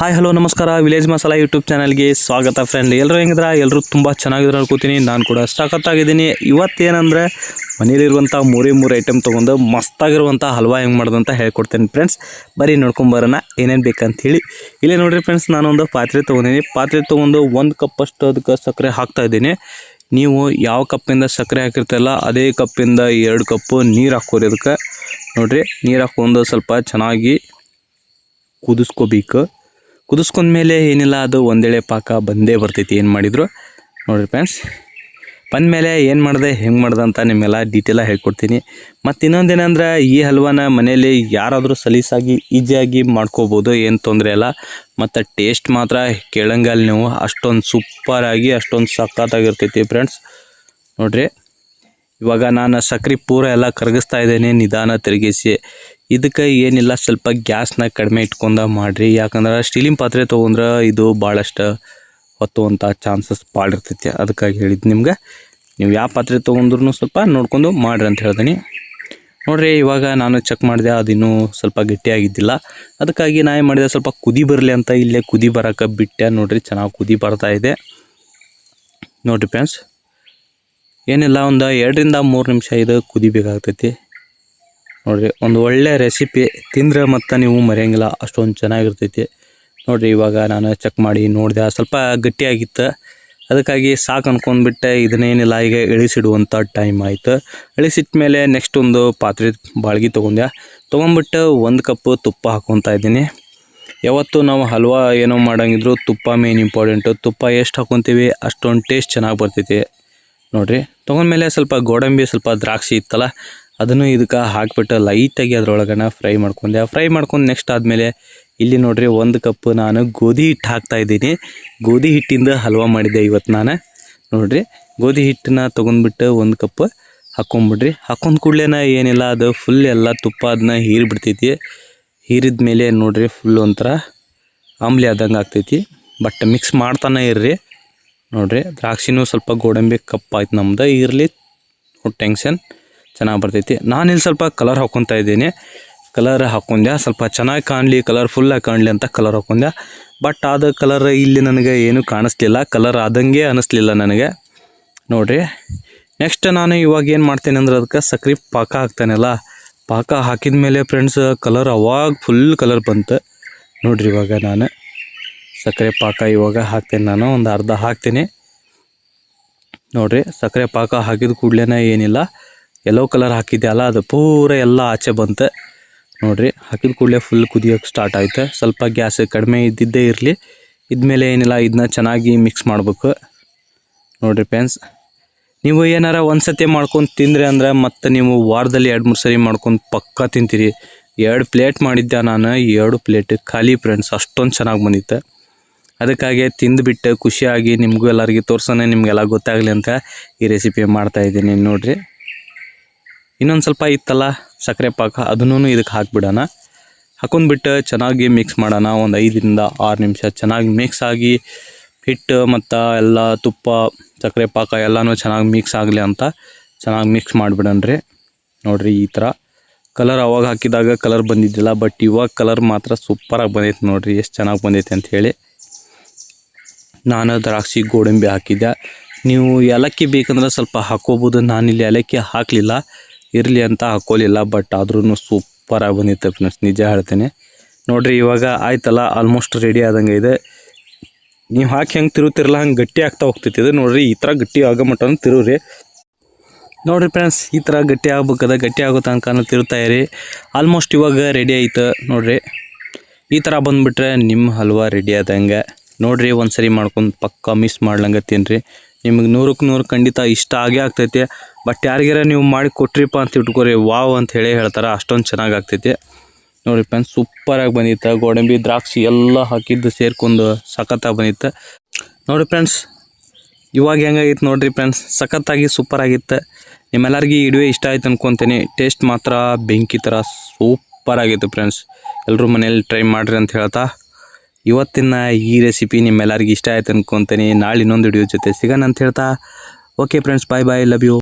Hi hello ನಮಸ್ಕಾರ. Village masala YouTube ಚಾನಲ್ಗೆ ಸ್ವಾಗತ ಫ್ರೆಂಡ್ ಎಲ್ಲರೂ ಹೆಂಗಿದ್ರ? ಎಲ್ಲರೂ ತುಂಬ ಚೆನ್ನಾಗಿದ್ರು ಅನ್ಕೋತೀನಿ. ನಾನು ಕೂಡ ಸ್ಟಾಕತ್ತಾಗಿದ್ದೀನಿ ಇವತ್ತೇನಂದರೆ ಮನೇಲಿರುವಂಥ ಮೂರೇ ಮೂರು ಐಟಮ್ ತೊಗೊಂಡು ಮಸ್ತಾಗಿರುವಂಥ ಹಲ್ವಾ ಹೆಂಗೆ ಮಾಡೋದು ಹೇಳ್ಕೊಡ್ತೀನಿ ಫ್ರೆಂಡ್ಸ್ ಬರೀ ನೋಡ್ಕೊಂಬರೋಣ ಏನೇನು ಬೇಕಂತ ಹೇಳಿ ಇಲ್ಲೇ ನೋಡಿರಿ ಫ್ರೆಂಡ್ಸ್ ನಾನೊಂದು ಪಾತ್ರೆ ತೊಗೊಂಡಿನಿ. ಪಾತ್ರೆ ತೊಗೊಂಡು ಒಂದು ಕಪ್ಪಷ್ಟು ಅದಕ್ಕೆ ಸಕ್ಕರೆ ಹಾಕ್ತಾಯಿದ್ದೀನಿ ನೀವು ಯಾವ ಕಪ್ಪಿಂದ ಸಕ್ಕರೆ ಹಾಕಿರ್ತಲ್ಲ ಅದೇ ಕಪ್ಪಿಂದ ಎರಡು ಕಪ್ಪು ನೀರು ಹಾಕೋರಿ ಅದಕ್ಕೆ ನೋಡಿರಿ, ನೀರು ಹಾಕೊಂಡು ಸ್ವಲ್ಪ ಚೆನ್ನಾಗಿ ಕುದಿಸ್ಕೋಬೇಕು. ಕುದಿಸ್ಕೊಂಡ್ಮೇಲೆ ಏನಿಲ್ಲ, ಅದು ಒಂದೇಳೆ ಪಾಕ ಬಂದೇ ಬರ್ತೈತಿ. ಏನು ಮಾಡಿದ್ರು? ನೋಡಿರಿ ಫ್ರೆಂಡ್ಸ್ ಬಂದಮೇಲೆ ಏನು ಮಾಡಿದೆ, ಹೆಂಗೆ ಮಾಡ್ದೆ ಅಂತ ನಿಮ್ಮೆಲ್ಲ ಡೀಟೇಲಾಗಿ ಹೇಳ್ಕೊಡ್ತೀನಿ. ಮತ್ತು ಇನ್ನೊಂದೇನೆಂದ್ರೆ ಈ ಹಲ್ವಾನ ಮನೆಯಲ್ಲಿ ಯಾರಾದರೂ ಸಲೀಸಾಗಿ, ಈಸಿಯಾಗಿ ಮಾಡ್ಕೋಬೋದು, ಏನು ತೊಂದರೆ ಇಲ್ಲ. ಮತ್ತು ಟೇಸ್ಟ್ ಮಾತ್ರ ಕೇಳಂಗಲ್ಲ ನೀವು, ಅಷ್ಟೊಂದು ಸೂಪರಾಗಿ ಅಷ್ಟೊಂದು ಸಖತ್ತಾಗಿರ್ತೈತಿ ಫ್ರೆಂಡ್ಸ್ ನೋಡಿರಿ, ಇವಾಗ ನಾನು ಸಕ್ರೆ ಪೂರ ಎಲ್ಲ ಕರಗಿಸ್ತಾ ಇದ್ದೇನೆ, ನಿಧಾನ ತಿರುಗಿಸಿ. ಇದಕ್ಕೆ ಏನಿಲ್ಲ, ಸ್ವಲ್ಪ ಗ್ಯಾಸ್ನ ಕಡಿಮೆ ಇಟ್ಕೊಂಡ ಮಾಡಿರಿ. ಯಾಕಂದ್ರೆ ಸ್ಟೀಲಿನ ಪಾತ್ರೆ ತೊಗೊಂಡ್ರೆ ಇದು ಭಾಳಷ್ಟು ಹೊತ್ತುವಂಥ ಚಾನ್ಸಸ್ ಭಾಳ ಇರ್ತೈತಿ. ಅದಕ್ಕಾಗಿ ಹೇಳಿದ್ದು ನಿಮ್ಗೆ, ನೀವು ಯಾವ ಪಾತ್ರೆ ತೊಗೊಂಡ್ರು ಸ್ವಲ್ಪ ನೋಡ್ಕೊಂಡು ಮಾಡ್ರಿ ಅಂತ ಹೇಳ್ತೀನಿ ನೋಡ್ರಿ, ಇವಾಗ ನಾನು ಚೆಕ್ ಮಾಡಿದೆ, ಅದಿನ್ನೂ ಸ್ವಲ್ಪ ಗಟ್ಟಿಯಾಗಿದ್ದಿಲ್ಲ ಅದಕ್ಕಾಗಿ ನಾನು ಏನು ಮಾಡಿದೆ, ಸ್ವಲ್ಪ ಕುದಿ ಬರಲಿ ಅಂತ ಇಲ್ಲೇ ಕುದಿ ಬರೋಕೆ ಬಿಟ್ಟೆ. ನೋಡ್ರಿ, ಚೆನ್ನಾಗಿ ಕುದಿ ಬರ್ತಾ ಇದೆ. ನೋಡ್ರಿ ಫ್ರೆಂಡ್ಸ್ ಏನಿಲ್ಲ, ಒಂದು ಎರಡರಿಂದ ಮೂರು ನಿಮಿಷ ಇದು ಕುದಿಬೇಕಾಗ್ತೈತಿ. ನೋಡಿರಿ, ಒಂದು ಒಳ್ಳೆ ರೆಸಿಪಿ ತಿಂದ್ರೆ ಮತ್ತು ನೀವು ಮರೆಯಂಗಿಲ್ಲ, ಅಷ್ಟೊಂದು ಚೆನ್ನಾಗಿರ್ತೈತಿ. ನೋಡಿರಿ, ಇವಾಗ ನಾನು ಚೆಕ್ ಮಾಡಿ ನೋಡಿದೆ ಸ್ವಲ್ಪ ಗಟ್ಟಿಯಾಗಿತ್ತು. ಅದಕ್ಕಾಗಿ ಸಾಕು ಅನ್ಕೊಂಡ್ಬಿಟ್ಟೆ, ಇದನ್ನೇನಿಲ್ಲ, ಈಗ ಇಳಿಸಿಡುವಂಥ ಟೈಮ್ ಆಯಿತು. ಇಳಿಸಿಟ್ಟ ಮೇಲೆ ನೆಕ್ಸ್ಟ್ ಒಂದು ಪಾತ್ರೆ ಬಾಳ್ಗೆ ತೊಗೊಂಡೆ ತೊಗೊಂಬಿಟ್ಟು ಒಂದು ಕಪ್ ತುಪ್ಪ ಹಾಕ್ಕೊತಾ ಇದ್ದೀನಿ. ಯಾವತ್ತು ನಾವು ಹಲ್ವಾ ಏನೋ ಮಾಡೋಂಗಿದ್ರು ತುಪ್ಪ ಮೇನ್ ಇಂಪಾರ್ಟೆಂಟು ತುಪ್ಪ ಎಷ್ಟು ಹಾಕ್ಕೊತೀವಿ ಅಷ್ಟೊಂದು ಟೇಸ್ಟ್ ಚೆನ್ನಾಗಿ ಬರ್ತೈತಿ. ನೋಡಿರಿ, ತೊಗೊಂಡ್ಮೇಲೆ ಸ್ವಲ್ಪ ಗೋಡಂಬಿ, ಸ್ವಲ್ಪ ದ್ರಾಕ್ಷಿ ಇತ್ತಲ್ಲ ಅದನ್ನು ಇದಕ್ಕೆ ಹಾಕಿಬಿಟ್ಟು ಲೈಟಾಗಿ ಅದ್ರೊಳಗನ ಫ್ರೈ ಮಾಡ್ಕೊಂಡೆ. ಫ್ರೈ ಮಾಡ್ಕೊಂಡು ನೆಕ್ಸ್ಟ್ ಆದಮೇಲೆ ಇಲ್ಲಿ ನೋಡ್ರಿ ಒಂದು ಕಪ್ ನಾನು ಗೋಧಿ ಹಿಟ್ಟು ಹಾಕ್ತಾ ಇದ್ದೀನಿ. ಗೋಧಿ ಹಿಟ್ಟಿಂದ ಹಲ್ವಾ ಮಾಡಿದ್ದೆ ಇವತ್ತು ನಾನು. ನೋಡಿರಿ, ಗೋಧಿ ಹಿಟ್ಟನ್ನ ತೊಗೊಂಡ್ಬಿಟ್ಟು ಒಂದು ಕಪ್ ಹಾಕ್ಕೊಂಬಿಡ್ರಿ ಹಾಕೊಂಡ್ ಕೂಡಲೇ ಏನಿಲ್ಲ, ಅದು ಫುಲ್ ಎಲ್ಲ ತುಪ್ಪ ಅದನ್ನ ಹೀರಿಬಿಡ್ತೈತಿ ಹೀರಿದ ಮೇಲೆ ನೋಡಿರಿ ಫುಲ್ ಒಂಥರ ಆಮ್ಲಿ ಆದಂಗೆ ಆಗ್ತೈತಿ. ಬಟ್ ಮಿಕ್ಸ್ ಮಾಡ್ತಾನೆ ಇರ್ರಿ. ನೋಡಿರಿ, ದ್ರಾಕ್ಷಿನೂ ಸ್ವಲ್ಪ ಗೋಡಂಬಿ ಕಪ್ಪಾಯ್ತು ನಮ್ದು. ಇರಲಿ ಟೆನ್ಷನ್ ಚೆನ್ನಾಗಿ ಬರ್ತೈತಿ. ನಾನಿಲ್ಲಿ ಸ್ವಲ್ಪ ಕಲರ್ ಹಾಕ್ಕೊತಾ ಇದ್ದೀನಿ. ಕಲರ್ ಹಾಕೊಂಡೆ ಸ್ವಲ್ಪ ಚೆನ್ನಾಗಿ ಕಾಣಲಿ ಕಲರ್ ಫುಲ್ಲಾಗಿ ಕಾಣಲಿ ಅಂತ ಕಲರ್ ಹಾಕ್ಕೊಂಡೆ ಬಟ್ ಆದ ಕಲರ್ ಇಲ್ಲಿ ನನಗೆ ಏನೂ ಕಾಣಿಸ್ಲಿಲ್ಲ. ಕಲರ್ ಆದಂಗೆ ಅನ್ನಿಸ್ಲಿಲ್ಲ ನನಗೆ. ನೋಡ್ರಿ. ನೆಕ್ಸ್ಟ್ ನಾನು ಇವಾಗ ಏನು ಮಾಡ್ತೇನೆ ಅಂದ್ರೆ ಅದಕ್ಕೆ ಸಕ್ರಿ ಪಾಕ ಹಾಕ್ತಾನಲ್ಲ. ಪಾಕ ಹಾಕಿದ ಮೇಲೆ ಫ್ರೆಂಡ್ಸ್ ಕಲರ್ ಅವಾಗ ಫುಲ್ ಕಲರ್ ಬಂತು. ನೋಡಿರಿ ಇವಾಗ ನಾನು. ಸಕ್ಕರೆ ಪಾಕ ಇವಾಗ ಹಾಕ್ತೇನೆ ನಾನು. ಒಂದು ಅರ್ಧ ಹಾಕ್ತೀನಿ. ನೋಡ್ರಿ ಸಕ್ಕರೆ ಪಾಕ ಹಾಕಿದ ಕೂಡಲೇ ಏನಿಲ್ಲ. ಯೆಲ್ಲೋ ಕಲರ್ ಹಾಕಿದ್ದೆ ಅಲ್ಲ, ಅದು ಪೂರ ಎಲ್ಲ ಆಚೆ ಬಂತು. ನೋಡಿರಿ, ಹಾಕಿದ ಕೂಡಲೇ ಫುಲ್ ಕುದಿಯೋಕೆ ಸ್ಟಾರ್ಟ್ ಆಯಿತು. ಸ್ವಲ್ಪ ಗ್ಯಾಸ್ ಕಡಿಮೆ ಇದ್ದಿದ್ದೇ ಇರಲಿ. ಇದ್ಮೇಲೆ ಏನಿಲ್ಲ ಇದನ್ನ ಚೆನ್ನಾಗಿ ಮಿಕ್ಸ್ ಮಾಡಬೇಕು. ನೋಡಿರಿ ಫ್ರೆಂಡ್ಸ್ ನೀವು ಏನಾರ ಒಂದು ಸತಿ ಮಾಡ್ಕೊಂಡು ತಿಂದರೆ ಅಂದರೆ ಮತ್ತೆ ನೀವು ವಾರದಲ್ಲಿ ಎರಡು ಮೂರು ಸರಿ ಮಾಡ್ಕೊಂಡು ಪಕ್ಕ ತಿಂತೀರಿ. ಎರಡು ಪ್ಲೇಟ್ ಮಾಡಿದ್ದೆ ನಾನು, ಎರಡು ಪ್ಲೇಟ್ ಖಾಲಿ ಫ್ರೆಂಡ್ಸ್ ಅಷ್ಟೊಂದು ಚೆನ್ನಾಗಿ ಬಂದಿತ್ತು. ಅದಕ್ಕಾಗಿ ತಿಂದುಬಿಟ್ಟು ಖುಷಿಯಾಗಿ ನಿಮಗೂ ಎಲ್ಲರಿಗೂ ತೋರ್ಸೋಣ, ನಿಮಗೆಲ್ಲ ಗೊತ್ತಾಗಲಿ ಅಂತ ಈ ರೆಸಿಪಿ ಮಾಡ್ತಾಯಿದ್ದೀನಿ ನೋಡ್ರಿ. ಇನ್ನೊಂದು ಸ್ವಲ್ಪ ಇತ್ತಲ್ಲ, ಸಕ್ಕರೆ ಪಾಕ ಅದನ್ನೂ ಇದಕ್ಕೆ ಹಾಕ್ಬಿಡೋಣ. ಹಾಕೊಂಡ್ಬಿಟ್ಟು ಚೆನ್ನಾಗಿ ಮಿಕ್ಸ್ ಮಾಡೋಣ, ಒಂದು ಐದರಿಂದ ಆರು ನಿಮಿಷ. ಚೆನ್ನಾಗಿ ಮಿಕ್ಸ್ ಆಗಿ ಹಿಟ್ಟು ಮತ್ತು ಎಲ್ಲ ತುಪ್ಪ, ಸಕ್ಕರೆ ಪಾಕ ಎಲ್ಲನೂ ಚೆನ್ನಾಗಿ ಮಿಕ್ಸ್ ಆಗಲಿ ಅಂತ ಚೆನ್ನಾಗಿ ಮಿಕ್ಸ್ ಮಾಡಿಬಿಡಣ್ರಿ. ನೋಡಿರಿ ಈ ಥರ ಕಲರ್ ಅವಾಗ ಹಾಕಿದಾಗ ಕಲರ್ ಬಂದಿದ್ದಿಲ್ಲ ಬಟ್ ಇವಾಗ ಕಲರ್ ಮಾತ್ರ ಸೂಪರಾಗಿ ಬಂದೈತೆ ನೋಡಿರಿ, ಎಷ್ಟು ಚೆನ್ನಾಗಿ ಬಂದೈತೆ ಅಂತ ಹೇಳಿ. ನಾನು ದ್ರಾಕ್ಷಿ ಗೋಡಂಬಿ ಹಾಕಿದ್ದೆ. ನೀವು ಏಲಕ್ಕಿ ಬೇಕಂದ್ರೆ ಸ್ವಲ್ಪ ಹಾಕೋಬೋದು ನಾನಿಲ್ಲಿ ಏಲಕ್ಕಿ ಹಾಕಲಿಲ್ಲ. ಇರಲಿ ಅಂತ ಹಾಕೋಲಿಲ್ಲ ಬಟ್ ಆದ್ರೂ ಸೂಪರಾಗಿ ಬಂದಿತ್ತು ಫ್ರೆಂಡ್ಸ್ ನಿಜ ಹೇಳ್ತೇನೆ. ನೋಡ್ರಿ, ಇವಾಗ ಆಯ್ತಲ್ಲ ಆಲ್ಮೋಸ್ಟ್ ರೆಡಿ ಆದಂಗೆ ಇದೆ. ನೀವು ಹಾಕಿ ಹೆಂಗೆ ತಿರುತ್ತಿರಲ್ಲ ಹಂಗೆ ಗಟ್ಟಿ ಆಗ್ತಾ ಹೋಗ್ತೈತಿ ಇದು ನೋಡ್ರಿ, ಈ ಥರ ಗಟ್ಟಿ ಆಗೋ ಮಟ್ಟ ತಿರುವ್ರಿ ನೋಡ್ರಿ ಫ್ರೆಂಡ್ಸ್ ಈ ಥರ ಗಟ್ಟಿ ಆಗ್ಬೇಕದ ಗಟ್ಟಿ ಆಗೋ ತನಕ ತಿರುತ್ತಾ ಇರಿ. ಆಲ್ಮೋಸ್ಟ್ ಇವಾಗ ರೆಡಿ ಆಯ್ತು. ನೋಡ್ರಿ, ಈ ಥರ ಬಂದುಬಿಟ್ರೆ ನಿಮ್ಮ ಹಲ್ವಾ ರೆಡಿ ಆದಂಗೆ. ನೋಡ್ರಿ ಒಂದು ಸರಿ ಮಾಡ್ಕೊಂಡು ಪಕ್ಕ ಮಿಸ್ ಮಾಡ್ಲಂಗೆ ತಿನ್ರಿ ನಿಮಗೆ ನೂರಕ್ಕೆ ನೂರು ಖಂಡಿತ ಇಷ್ಟ ಆಗೇ ಆಗ್ತೈತೆ. ಬಟ್ ಯಾರಿಗಾರ ನೀವು ಮಾಡಿ ಕೊಟ್ರಿಪ್ಪ ಅಂತ ಇಟ್ಕೋರಿ, ವಾವ್ ಅಂತ ಹೇಳಿ ಹೇಳ್ತಾರೆ, ಅಷ್ಟೊಂದು ಚೆನ್ನಾಗಿ ಆಗ್ತೈತಿ. ನೋಡಿ ಫ್ರೆಂಡ್ಸ್ ಸೂಪರಾಗಿ ಬಂದಿತ್ತು. ಗೋಡಂಬಿ, ದ್ರಾಕ್ಷಿ ಎಲ್ಲ ಹಾಕಿದ್ದು ಸೇರ್ಕೊಂಡು ಸಖತ್ತಾಗಿ ಬಂದಿತ್ತು. ನೋಡಿ ಫ್ರೆಂಡ್ಸ್ ಇವಾಗ ಹೆಂಗಾಗಿತ್ತು ನೋಡಿರಿ ಫ್ರೆಂಡ್ಸ್ ಸಖತ್ತಾಗಿ ಸೂಪರ್ ಆಗಿತ್ತು. ನಿಮ್ಮೆಲ್ಲರಿಗೂ ಈ ವಿಡಿಯೋ ಇಷ್ಟ ಆಯ್ತು ಅನ್ಕೊತೀನಿ. ಟೇಸ್ಟ್ ಮಾತ್ರ ಬೆಂಕಿ ಥರ ಸೂಪರ್ ಆಗಿತ್ತು ಫ್ರೆಂಡ್ಸ್ ಎಲ್ಲರೂ ಮನೇಲಿ ಟ್ರೈ ಮಾಡಿರಿ ಅಂತ ಹೇಳ್ತಾ. ಇವತ್ತಿನ ಈ ರೆಸಿಪಿ ನಿಮ್ಮೆಲ್ಲರಿಗೂ ಇಷ್ಟ ಆಯ್ತು ಅನ್ಕೊತೀನಿ. ನಾಳೆ ಇನ್ನೊಂದು ವಿಡಿಯೋ ಜೊತೆ ಸಿಗೋಣ ಅಂತ ಹೇಳ್ತಾ. Okay friends bye bye love you